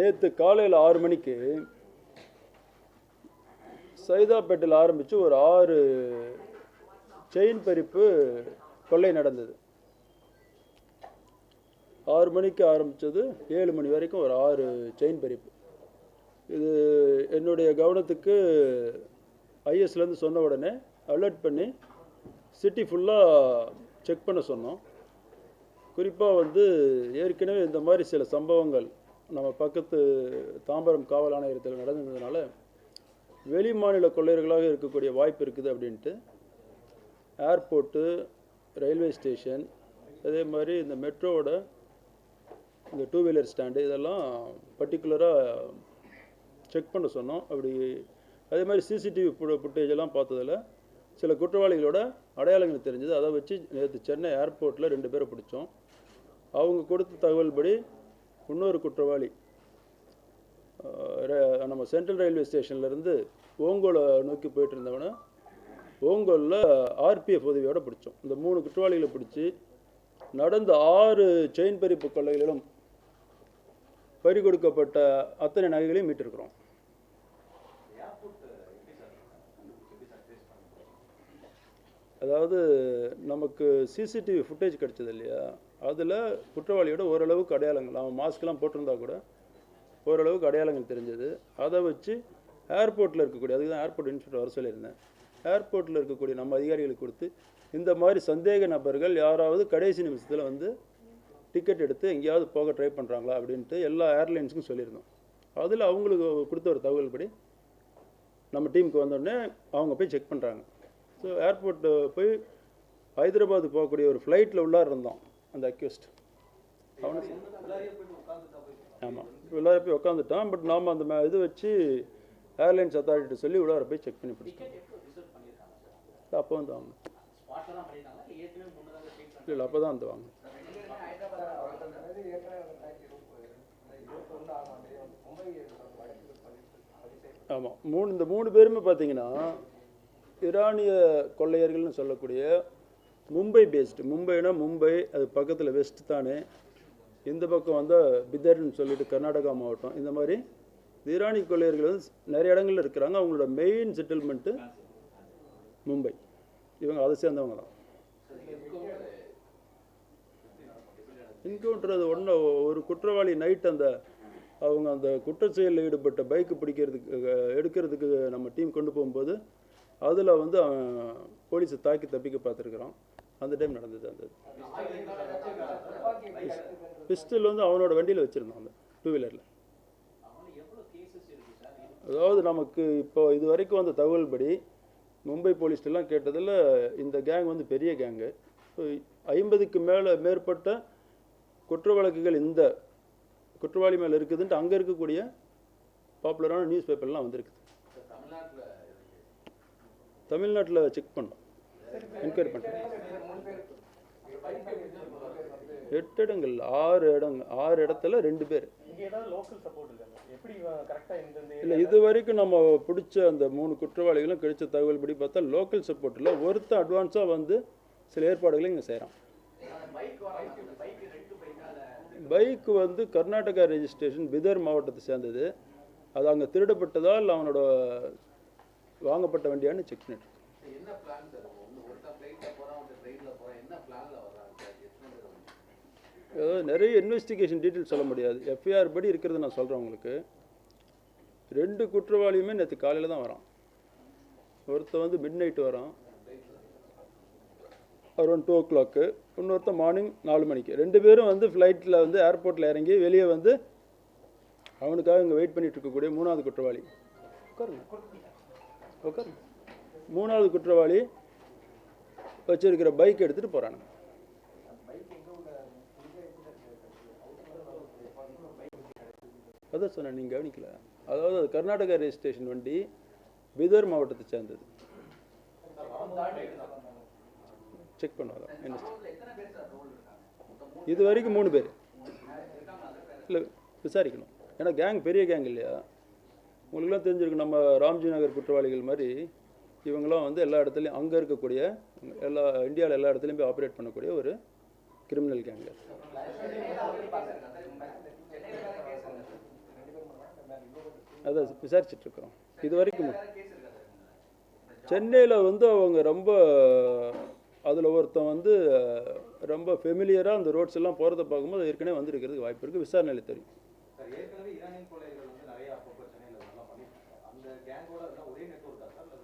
நேற்று காலையில் ஆறு மணிக்கு சைதாப்பேட்டில் ஆரம்பித்து ஒரு ஆறு செயின் பறிப்பு கொள்ளை நடந்தது. ஆறு மணிக்கு ஆரம்பித்தது ஏழு மணி வரைக்கும் ஒரு ஆறு செயின் பறிப்பு. இது என்னுடைய கவனத்துக்கு ஐஎஸ்லேருந்து சொன்ன உடனே அலர்ட் பண்ணி சிட்டி ஃபுல்லாக செக் பண்ண சொன்னோம். குறிப்பாக வந்து ஏற்கனவே இந்த மாதிரி சில சம்பவங்கள் நம்ம பக்கத்து தாம்பரம் காவல் ஆணையத்தில் நடந்ததுனால வெளி மாநில கொள்ளையர்களாக இருக்கக்கூடிய வாய்ப்பு இருக்குது அப்படின்ட்டு ஏர்போர்ட்டு ரயில்வே ஸ்டேஷன் அதே மாதிரி இந்த மெட்ரோவோட இந்த டூ வீலர் ஸ்டாண்டு இதெல்லாம் பர்டிகுலராக செக் பண்ண சொன்னோம். அப்படி அதே மாதிரி சிசிடிவி ஃபுட்டேஜ் எல்லாம் பார்த்ததுல சில குற்றவாளிகளோட அடையாளங்கள் தெரிஞ்சது. அதை வச்சு நேற்று சென்னை ஏர்போர்ட்டில் ரெண்டு பேரை பிடிச்சோம். அவங்க கொடுத்த தகவல்படி இன்னொரு குற்றவாளி. நம்ம சென்ட்ரல் ரயில்வே ஸ்டேஷன்லேருந்து ஓங்கோலை நோக்கி போயிட்டு இருந்தவனை ஓங்கோலில் ஆர்பிஎஃப் உதவியோடு பிடிச்சோம். இந்த மூணு குற்றவாளிகளை பிடிச்சி நடந்த ஆறு செயின் பறிப்பு கொள்ளைகளிலும் பறி கொடுக்கப்பட்ட அத்தனை நகைகளையும் மீட்டிருக்கிறோம். அதாவது நமக்கு சிசிடிவி ஃபுட்டேஜ் கிடைச்சது இல்லையா? அதில் குற்றவாளியோட ஓரளவுக்கு அடையாளங்கள் அவன் மாஸ்க்லாம் போட்டிருந்தா கூட ஓரளவுக்கு அடையாளங்கள் தெரிஞ்சது. அதை வச்சு ஏர்போர்ட்டில் இருக்கக்கூடிய அதுக்கு தான் ஏர்போர்ட் இன்ஸ்பெக்டர் வர சொல்லியிருந்தேன். ஏர்போர்ட்டில் இருக்கக்கூடிய நம்ம அதிகாரிகளுக்கு கொடுத்து இந்த மாதிரி சந்தேக நபர்கள் யாராவது கடைசி நிமிஷத்தில் வந்து டிக்கெட் எடுத்து எங்கேயாவது போக ட்ரை பண்ணுறாங்களா அப்படின்ட்டு எல்லா ஏர்லைன்ஸுக்கும் சொல்லியிருந்தோம். அதில் அவங்களுக்கு கொடுத்த ஒரு தகவல் படி நம்ம டீமுக்கு வந்தோடனே அவங்க போய் செக் பண்ணுறாங்க ஸோ ஏர்போர்ட்டு போய் ஹைதராபாத் போகக்கூடிய ஒரு ஃப்ளைட்டில் உள்ளார இருந்தோம். அந்த அக்யூஸ்ட். அவனை ஆமாம் உள்ளார போய் உட்காந்துட்டான் பட் நாம் அந்த மே- இது வச்சு ஏர்லைன்ஸ் அத்தாரிட்டி சொல்லி உள்ளார போய் செக் பண்ணி பிடிச்சிட்டோம். அப்போ வந்து வாங்க. இல்லை அப்போ தான் வந்து வாங்க. ஆமாம் மூணு இந்த மூணு பேருமே பார்த்தீங்கன்னா ஈரானிய கொள்ளையர்கள்னு சொல்லக்கூடிய மும்பை பேஸ்டு மும்பைனா மும்பை அது பக்கத்தில் வெஸ்ட் தானே. இந்த பக்கம் வந்தால் பிதர்னு சொல்லிட்டு கர்நாடகா மாவட்டம். இந்த மாதிரி ஈரானி கொள்ளையர்கள் வந்து நிறைய இடங்கள்ல இருக்கிறாங்க. அவங்களோட மெயின் செட்டில்மெண்ட்டு மும்பை. இவங்க அதை சேர்ந்தவங்க தான். என்கவுண்டர் அது ஒன்று ஒரு குற்றவாளி நைட் அந்த அவங்க அந்த குற்ற செயலில் ஈடுபட்ட பைக்கு பிடிக்கிறதுக்கு எடுக்கிறதுக்கு நம்ம டீம் கொண்டு போகும்போது அதில் வந்து அவன் போலீஸை தாக்கி தப்பிக்க பார்த்துருக்குறான். அந்த டைம் நடந்தது அந்த பிஸ்டல் வந்து அவனோட வண்டியில் வச்சுருந்தான் அந்த டூ வீலரில் அதாவது நமக்கு இப்போ இது வரைக்கும் வந்த தகவல் படி மும்பை போலீஸ்லாம் கேட்டதில் இந்த கேங் வந்து பெரிய கேங்கு ஐம்பதுக்கு மேலே மேற்பட்ட குற்ற வழக்குகள் இந்த குற்றவாளி மேலே இருக்குதுன்ட்டு அங்கே இருக்கக்கூடிய பாப்புலரான நியூஸ் பேப்பர்லாம் வந்திருக்குது. தமிழ்நாட்டில் செக் பண்ணோம். என்கொயரி பண்ணோம் எட்டு இடங்கள் ஆறு இடங்க ஆறு இடத்துல ரெண்டு பேர். இல்லை இது வரைக்கும் நம்ம பிடிச்ச அந்த மூணு குற்றவாளிகளும் கிடைச்ச தகவல் படி பார்த்தா லோக்கல் சப்போர்ட்டில் ஒருத்தன் அட்வான்ஸாக வந்து சில ஏற்பாடுகளை இங்கே செய்கிறான் பைக் வந்து கர்நாடகா ரெஜிஸ்ட்ரேஷன் பிதர் மாவட்டத்தை சேர்ந்தது. அது அங்கே திருடப்பட்டதால் அவனோட வாங்கப்பட்ட வண்டியான்னு செக் பண்ணிட்டு இருக்கோம். என்ன பிளான் சார் ஒன்று ஒருத்தன் ஃப்ளைட்டில் போகிறான் ஒருத்தன் ட்ரெயினில் போகிறான் என்ன பிளானில் வர்றாங்க சார் எத்தனை பேர் வந்து அதாவது நிறைய இன்வெஸ்டிகேஷன் டீட்டெயில் சொல்ல முடியாது. எஃப்ஐஆர் படி இருக்கிறது நான் சொல்கிறேன் உங்களுக்கு. ரெண்டு குற்றவாளியுமே நேற்று காலையில் தான் வரான். ஒருத்தன் வந்து மிட் நைட்டு வரான். அரௌண்ட் டூ ஓ கிளாக்கு இன்னொருத்தன் மார்னிங் நாலு மணிக்கு. ரெண்டு பேரும் வந்து ஃப்ளைட்டில் வந்து ஏர்போர்ட்டில் இறங்கி வெளியே வந்து அவனுக்காக இங்கே வெயிட் பண்ணிட்டு இருக்கக்கூடிய மூணாவது குற்றவாளி. உட்காருங்க. உட்காருங்க. மூணாவது குற்றவாளி வச்சிருக்கிற பைக் எடுத்துகிட்டு போகிறானுங்க அதான் சொன்னேன் நீங்கள் கவனிக்கல. அதாவது அது கர்நாடகா ரெஜிஸ்ட்ரேஷன் வண்டி பீதர் மாவட்டத்தை சேர்ந்தது. செக் பண்ணுவாங்க என்ன? இது வரைக்கும் மூணு பேர். இல்லை விசாரிக்கணும். ஏன்னா கேங் பெரிய கேங் இல்லையா? உங்களுக்குலாம் தெரிஞ்சிருக்கு நம்ம ராம்ஜி நகர் குற்றவாளிகள் மாதிரி இவங்களாம் வந்து எல்லா இடத்துலையும் அங்கே இருக்கக்கூடிய எல்லா இந்தியாவில் எல்லா இடத்துலையும் போய் ஆப்ரேட் பண்ணக்கூடிய ஒரு கிரிமினல் கேங்கு அதை விசாரிச்சுட்டு இருக்கிறோம் இது வரைக்கும் சென்னையில் வந்து அவங்க ரொம்ப அதில் ஒருத்தன் வந்து ரொம்ப ஃபெமிலியராக அந்த ரோட்ஸ் எல்லாம் போகிறத பார்க்கும்போது ஏற்கனவே வந்திருக்கிறதுக்கு வாய்ப்பு இருக்குது விசாரணையில் தெரியும்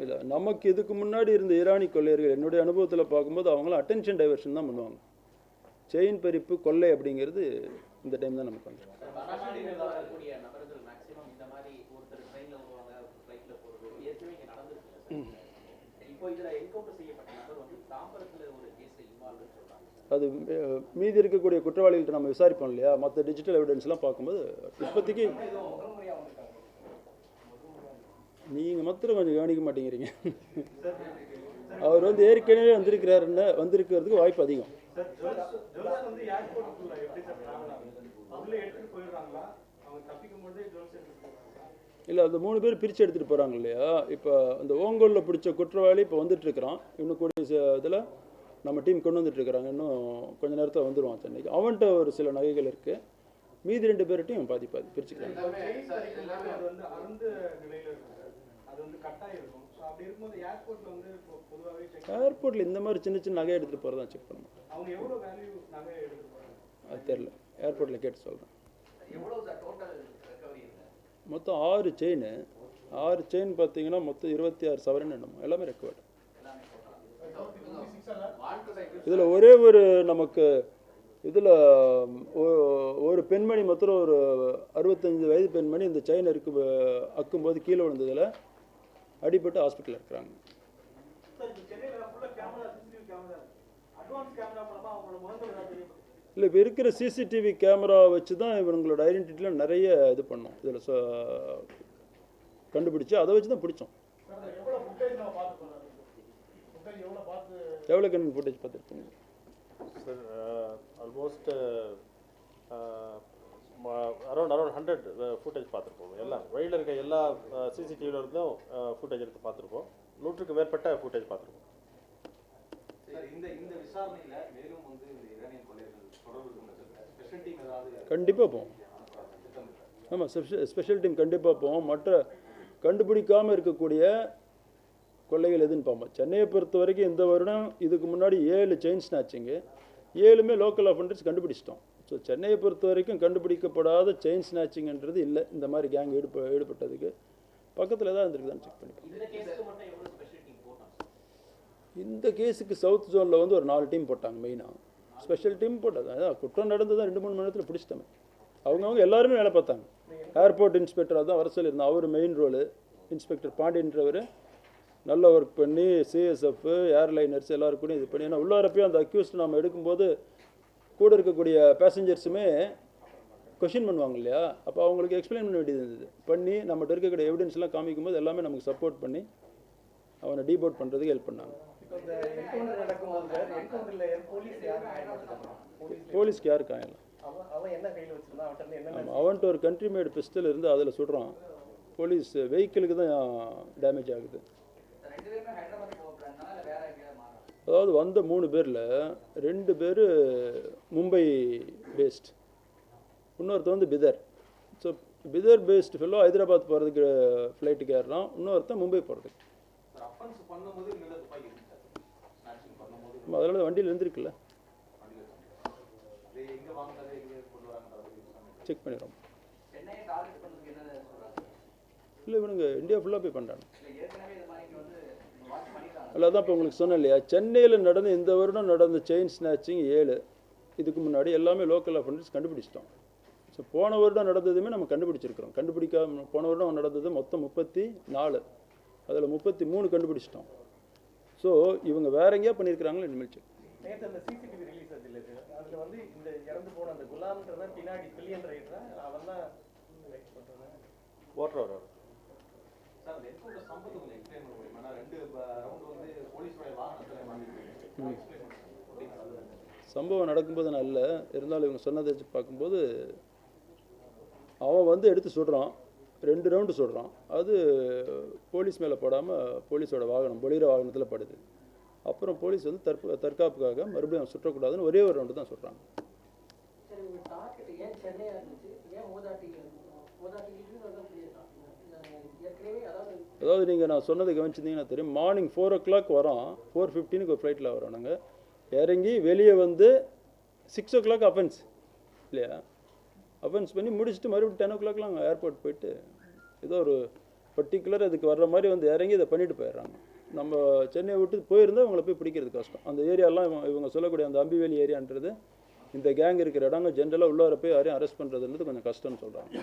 இல்லை நமக்கு இதுக்கு முன்னாடி இருந்த ஈரானி கொள்ளையர்கள் என்னுடைய அனுபவத்தில் பார்க்கும்போது அவங்களாம் அட்டென்ஷன் டைவர்ஷன் தான் பண்ணுவாங்க செயின் பறிப்பு கொள்ளை அப்படிங்கிறது இந்த டைம் தான் நமக்கு வந்துருக்கு வடமாநிலத்தில் வரக்கூடிய நபர்கள் மேக்ஸிமம் இந்த மாதிரி ஒருத்தர் ட்ரெயின்ல வருவாங்க ஒருத்தர் ஃப்ளைட்ல போறது ஏற்கனவே இங்க நடந்திருக்கு சார் இப்போ இதுல என்கவுண்டர் செய்யப்பட்ட நபர் வந்து தாம்பரத்துல ஒரு கேஸ்ல இன்வால்வ்னு சொல்றாங்க அது மீதி இருக்கக்கூடிய குற்றவாளிகள்ட்ட நம்ம விசாரிப்போம் இல்லையா? மற்ற டிஜிட்டல் எவிடன்ஸ்லாம் பார்க்கும்போது இப்போதைக்கு நீங்கள் மாத்திரம் கொஞ்சம் கவனிக்க மாட்டேங்கிறீங்க. அவர் வந்து ஏற்கனவே வந்திருக்கிறாருன்னு வந்திருக்கிறதுக்கு வாய்ப்பு அதிகம். இல்லை அந்த மூணு பேர் பிரித்து எடுத்துகிட்டு போகிறாங்க இல்லையா? இப்போ அந்த ஓங்கோலில் பிடிச்ச குற்றவாளி இப்போ வந்துட்டுருக்கிறான். இன்னும் கூடிய இதில் நம்ம டீம் கொண்டு வந்துட்டு இருக்கிறாங்க இன்னும் கொஞ்ச நேரத்தில் வந்துடுவான் சென்னைக்கு. அவன்கிட்ட ஒரு சில நகைகள் இருக்குது மீதி ரெண்டு பேர்கிட்டையும் பாதி பாதி பிரிச்சுக்கிறாங்க ஏர்போர்ட்டில் இந்த மாதிரி சின்ன சின்ன நகை எடுத்துகிட்டு போகிறதா செக் போறாங்க? அது தெரில ஏர்போர்ட்டில் கேட்டு சொல்கிறேன் எவ்வளவு சார் டோட்டல் ரெக்கவரி இருக்கு மொத்தம் ஆறு செயின் ஆறு செயின் பார்த்தீங்கன்னா மொத்தம் இருபத்தி ஆறு சவரன் என்னமோ. எல்லாமே ரெக்கவர்டு இதில் ஒரே ஒரு நமக்கு இதில் ஒரு பெண்மணி மொத்தம் ஒரு அறுபத்தஞ்சு வயது பெண்மணி இந்த செயின் இருக்கு அக்கும்போது கீழே விழுந்ததில் அடிபட்டு ஹாஸ்பிட்டலில் இருக்கிறாங்க. இல்லை இப்போ இருக்கிற சிசிடிவி கேமரா வச்சு தான் இவங்களோட ஐடென்டிட்டியில் நிறைய இது பண்ணோம். இதில் கண்டுபிடிச்சு அதை வச்சு தான் பிடிச்சோம் சார் எவ்வளோ கண்ணு footage uh, uh, ma- around around hundred footage பார்த்துருப்போம். எல்லாம் வழியில் இருக்க எல்லா சிசிடிவியில் இருந்தும் ஃபுட்டேஜ் எடுத்து பார்த்துருப்போம். நூற்றுக்கு மேற்பட்ட ஃபுட்டேஜ் பார்த்துருப்போம். சார் இந்த இந்த விசாரணையில மேலும் வந்து கண்டிப்பாக போவோம். ஆமாம் ஸ்பெஷல் ஸ்பெஷல் டீம் கண்டிப்பாக போவோம். மற்ற கண்டுபிடிக்காமல் இருக்கக்கூடிய கொள்ளைகள் எதுன்னு பார்ப்போம். சென்னையை பொறுத்த வரைக்கும் இந்த வருடம் இதுக்கு முன்னாடி ஏழு செயின் ஸ்நாச்சிங்கு ஏழுமே லோக்கல் அஃபண்டர்ஸ் கண்டுபிடிச்சிட்டோம். ஸோ சென்னையை பொறுத்த வரைக்கும் கண்டுபிடிக்கப்படாத செயின் ஸ்நாச்சிங்ன்றது இல்லை. இந்த மாதிரி கேங் ஈடுப ஈடுபட்டதுக்கு பக்கத்தில் தான் இருந்திருக்குதான்னு செக் பண்ணி இந்த கேஸுக்கு இந்த சவுத் ஜோனில் வந்து ஒரு நாலு டீம் போட்டாங்க மெயினாக ஸ்பெஷல் டீம் போட்டது. அதான் குற்றம் நடந்தது தான் ரெண்டு மூணு மணி நேரத்தில் பிடிச்சிட்டோமே. அவங்கவுங்க எல்லாருமே வேலை பார்த்தாங்க. ஏர்போர்ட் இன்ஸ்பெக்டராக தான் வர சொல்லியிருந்தோம் அவர் மெயின் ரோலு இன்ஸ்பெக்டர் பாண்டியன்றவர் நல்ல ஒர்க் பண்ணி சிஎஸ்எஃப் ஏர்லைனர்ஸ் எல்லாருக்கும் இது பண்ணி ஏன்னா உள்ளாரப்பையும் அந்த அக்யூஸ்ட் நம்ம எடுக்கும்போது கூட இருக்கக்கூடிய பேசஞ்சர்ஸுமே கொஷின் பண்ணுவாங்க இல்லையா? அப்போ அவங்களுக்கு எக்ஸ்பிளைன் பண்ண வேண்டியது இருந்தது. பண்ணி நம்மகிட்ட இருக்கக்கூடிய எவிடன்ஸ்லாம் காமிக்கும்போது எல்லாமே நமக்கு சப்போர்ட் பண்ணி அவனை டீபோட் பண்ணுறதுக்கு ஹெல்ப் பண்ணாங்க. போலீஸ்க்கு யார் காயலாம் அவன் அவன் என்ன கையில்? வச்சிருந்தான் அவன்கிட்ட ஒரு கண்ட்ரி மேடு பிஸ்டல் இருந்து அதில் சுடுறான் போலீஸ் வெஹிக்கிளுக்கு தான் டேமேஜ் ஆகுது ரெண்டு பேருமே ஹைதராபாத் போக பிளான் இல்லை வேற எங்கேயாவது மாறும் அதாவது வந்த மூணு பேரில் ரெண்டு பேர் மும்பை பேஸ்ட் இன்னொருத்தர் வந்து Bidar so Bidar based fellow Hyderabad போகிறதுக்கு ஃப்ளைட்டுக்கு ஏறுறான். இன்னொருத்தன் மும்பை போகிறதுக்கு சார் அஃபென்ஸ் பண்ணும்போது இங்கே துப்பாக்கி இருக்கு சார் ஸ்நாச்சிங் பண்ணும்போது நம்ம அதனால வண்டியில் இருந்திருக்குல்ல? செக் பண்ணிடுறோம். இல்லை இவனுங்க இந்தியா ஃபுல்லாக போய் பண்ணுறாங்க இல்லை அல்ல தான் இப்போ உங்களுக்கு சொன்னேன் இல்லையா? சென்னையில் நடந்த இந்த வருடம் நடந்த செயின் ஸ்நாச்சிங் ஏழு. இதுக்கு முன்னாடி எல்லாமே லோக்கல் அஃபண்டர்ஸ் கண்டுபிடிச்சிட்டோம். ஸோ போன வருடம் நடந்ததுமே நம்ம கண்டுபிடிச்சிருக்கிறோம். கண்டுபிடிக்காம போன வருடம் நடந்தது மொத்தம் முப்பத்தி நாலு. அதில் முப்பத்தி மூணு கண்டுபிடிச்சிட்டோம். ஸோ இவங்க வேற எங்கேயா பண்ணியிருக்கிறாங்களோ இனிமேல் மாட்டிருக்கேன் எக்ஸ்பிளைன் பண்ணுறேன் சம்பவம் நடக்கும்போது நான் இல்லை. இருந்தாலும் இவங்க சொன்னதை வச்சு பார்க்கும்போது அவன் வந்து எடுத்து சுடுறான் ரெண்டு ரவுண்டு சுடுறான் அது போலீஸ் மேலே படாமல் போலீஸோட வாகனம் பொலிர வாகனத்தில் படுது. அப்புறம் போலீஸ் வந்து தற்ப தற்காப்புக்காக மறுபடியும் அவன் சுற்றக்கூடாதுன்னு ஒரே ஒரு ரவுண்டு தான் புரியுது அதாவது நீங்கள் நான் சொன்னதை கவனிச்சிருந்தீங்கன்னா தெரியும். மார்னிங் ஃபோர் ஓ கிளாக் வரோம் ஃபோர் ஃபிஃப்டீனுக்கு ஒரு ஃப்ளைட்டில் வரோம் நாங்கள் இறங்கி வெளியே வந்து சிக்ஸ் ஓ கிளாக் அஃபென்ஸ் இல்லையா? அஃபென்ஸ் பண்ணி முடிச்சுட்டு மறுபடியும் டென் ஓ கிளாக்லாம் அங்கே ஏர்போர்ட் போயிட்டு ஏதோ ஒரு பர்டிகுலர் அதுக்கு வர்ற மாதிரி வந்து இறங்கி இதை பண்ணிட்டு போயிடுறாங்க. நம்ம சென்னையை விட்டு போயிருந்தால் அவங்கள போய் பிடிக்கிறது கஷ்டம். அந்த ஏரியாலாம் இவங்க இவங்க சொல்லக்கூடிய அந்த அம்பிவேலி ஏரியான்றது இந்த கேங் இருக்கிற இடங்க ஜென்ரலாக உள்ளார போய் யாரையும் அரெஸ்ட் பண்ணுறதுன்றது கொஞ்சம் கஷ்டம்னு சொல்கிறாங்க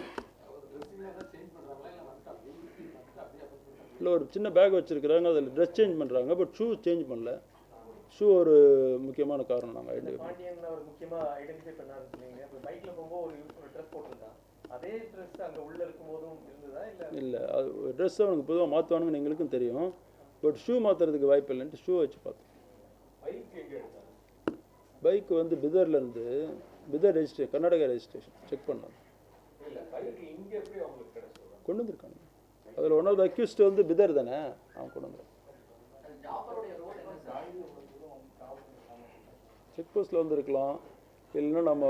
இல்லை ஒரு சின்ன பேக் வச்சுருக்குறாங்க அதில் ட்ரெஸ் சேஞ்ச் பண்ணுறாங்க பட் ஷூ சேஞ்ச் பண்ணல. ஷூ ஒரு முக்கியமான காரணம் நாங்கள் ஐடென்டிஃபை இருந்ததா இல்ல? இல்லை அது ட்ரெஸ் அவனுக்கு பொதுவாக மாற்றுவானுங்கன்னு எங்களுக்கும் தெரியும். பட் ஷூ மாற்றுறதுக்கு வாய்ப்பு இல்லைன்ட்டு ஷூ வச்சு பார்த்தோம். பைக் எங்க எடுத்தாரு பைக் வந்து பிதர்லேருந்து பிதர் ரெஜிஸ்ட்ரே கர்நாடகா ரெஜிஸ்ட்ரேஷன் செக் பண்ணோம். கொண்டு வந்திருக்காங்க. அதில் ஒன் ஆஃப் த அக்யூஸ்ட் வந்து பிதர் தானே? அவன் கொண்டு வந்திருக்கான் ஜாஃபருடைய ரோல் என்ன சார் செக் போஸ்ட்டில் வந்திருக்கலாம். இல்லைன்னா நம்ம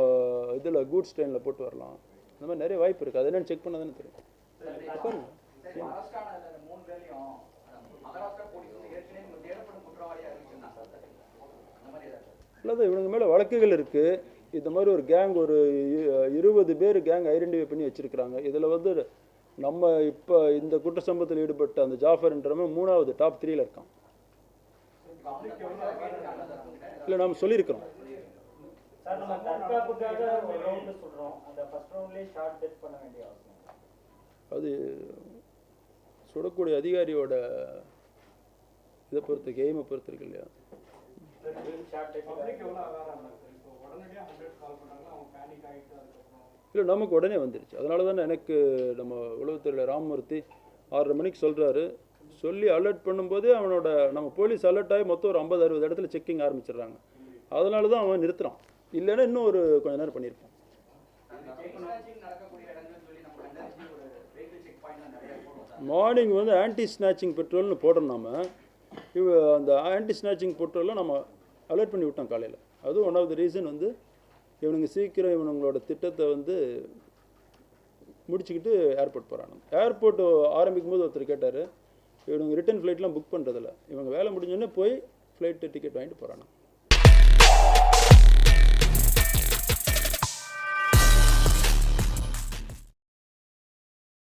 இதில் கூட்ஸ் ட்ரெயினில் போட்டு வரலாம். இந்த மாதிரி நிறைய வாய்ப்பு இருக்குது அது என்னன்னு செக் பண்ண தானே தெரியும். வந்து ஏதாவது இல்லாத இவனுங்க மேலே வழக்குகள் இருக்குது இந்த மாதிரி ஒரு கேங் ஒரு இருபது பேர் கேங் ஐடென்டிஃபை பண்ணி வச்சுருக்கிறாங்க. இதில் வந்து நம்ம இப்போ இந்த குற்ற சம்பவத்தில் ஈடுபட்ட அந்த ஜாஃபர்ன்றவன் மூணாவது டாப் த்ரீல இருக்கான். இல்லை நாம் சொல்லியிருக்கிறோம். சார் நம்ம தற்காப்புக்காக ஒரு ரவுண்டு சொல்றோம். அந்த ஃபர்ஸ்ட் ரவுண்ட்லயே ஷார்ட் டெஸ்ட் பண்ண வேண்டிய அவசியம் அது சுடக்கூடிய அதிகாரியோட இதை பொறுத்து கேமை பொறுத்து இருக்கு இல்லையா? இல்லை நமக்கு உடனே வந்துருச்சு. அதனால தானே எனக்கு நம்ம உளவுத்துறையில் ராமமூர்த்தி ஆறரை மணிக்கு சொல்கிறாரு சொல்லி அலர்ட் பண்ணும்போதே அவனோட நம்ம போலீஸ் அலர்ட் ஆகி மொத்தம் ஒரு ஐம்பது அறுபது இடத்துல செக்கிங் ஆரம்பிச்சிடுறாங்க. அதனால தான் அவன் நிறுத்துறான். இல்லைன்னா இன்னும் ஒரு கொஞ்ச நேரம் பண்ணியிருப்பான். மார்னிங் வந்து ஆன்டி ஸ்நாச்சிங் பெட்ரோல்னு போடுறோம் நாம. இவ அந்த ஆன்டி ஸ்நாச்சிங் பெட்ரோல்லாம் நம்ம அலர்ட் பண்ணி விட்டோம் காலையில். அதுவும் ஒன் ஆஃப் த ரீசன் வந்து இவனுங்க சீக்கிரம் இவனுங்களோட திட்டத்தை வந்து முடிச்சுக்கிட்டு ஏர்போர்ட் போகிறானுங்க ஏர்போர்ட் ஆரம்பிக்கும் போது ஒருத்தர் கேட்டார் இவங்க ரிட்டன் ஃப்ளைட்லாம் புக் பண்ணுறதில்ல இவங்க வேலை முடிஞ்சோடனே போய் ஃப்ளைட்டு டிக்கெட் வாங்கிட்டு போகிறாங்க